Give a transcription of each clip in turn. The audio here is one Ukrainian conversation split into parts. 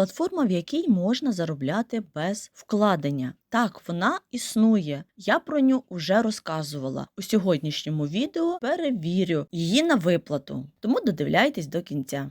платформа, в якій можна заробляти без вкладення. Так, вона існує. Я про ню вже розказувала. У сьогоднішньому відео перевірю її на виплату, тому додивляйтесь до кінця.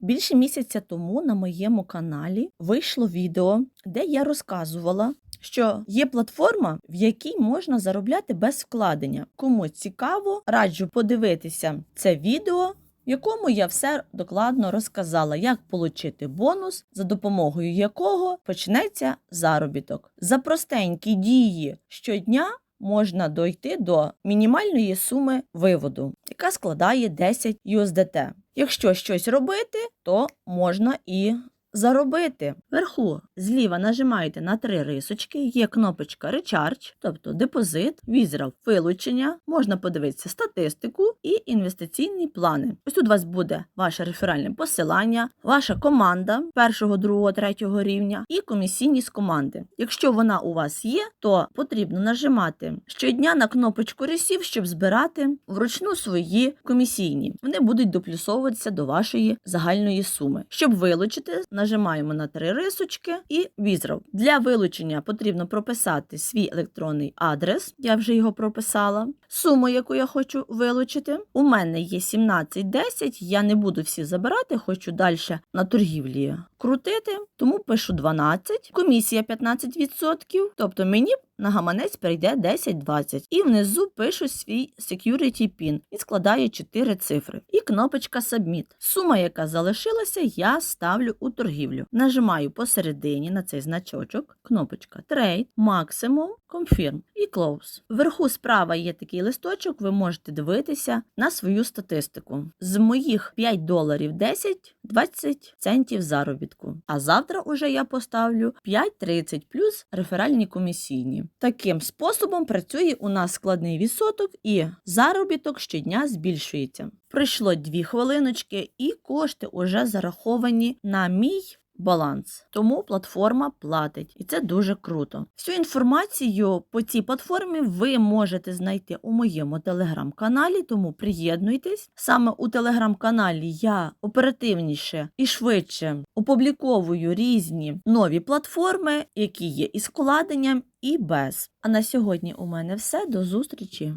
Більше місяця тому на моєму каналі вийшло відео, де я розказувала, що є платформа, в якій можна заробляти без вкладення. Кому цікаво, раджу подивитися це відео. В якому я все докладно розказала, як отримати бонус, за допомогою якого почнеться заробіток. За простенькі дії щодня можна дойти до мінімальної суми виводу, яка складає 10 USDT. Якщо щось робити, то можна і заробити. Вверху зліва нажимаєте на три рисочки, є кнопочка Recharge, тобто депозит, візрав вилучення, можна подивитися статистику і інвестиційні плани. Ось тут у вас буде ваше реферальне посилання, ваша команда першого, другого, третього рівня і комісійні з команди. Якщо вона у вас є, то потрібно нажимати щодня на кнопочку Ресів, щоб збирати вручну свої комісійні. Вони будуть доплюсовуватися до вашої загальної суми. Щоб вилучити, нажимаємо на три рисочки і візрав. Для вилучення потрібно прописати свій електронний адрес, я вже його прописала. Суму, яку я хочу вилучити. У мене є 17,10, я не буду всі забирати, хочу далі на торгівлі крутити, тому пишу 12, комісія 15%, тобто мені на гаманець прийде 10-20. І внизу пишу свій security PIN і складаю 4 цифри. І кнопочка Submit. Сума, яка залишилася, я ставлю у торгівлю. Нажимаю посередині на цей значочок, кнопочка Trade, Maximum, Confirm і Close. Вверху справа є такий листочок, ви можете дивитися на свою статистику. З моїх 5 доларів 10, 20 центів заробітку. А завтра уже я поставлю 5,30 плюс реферальні комісійні. Таким способом працює у нас складний відсоток і заробіток щодня збільшується. Пройшло 2 хвилиночки, і кошти уже зараховані на мій баланс. Тому платформа платить, і це дуже круто. Всю інформацію по цій платформі ви можете знайти у моєму телеграм-каналі, тому приєднуйтесь. Саме у телеграм-каналі я оперативніше і швидше опубліковую різні нові платформи, які є із вкладенням і без. А на сьогодні у мене все. До зустрічі!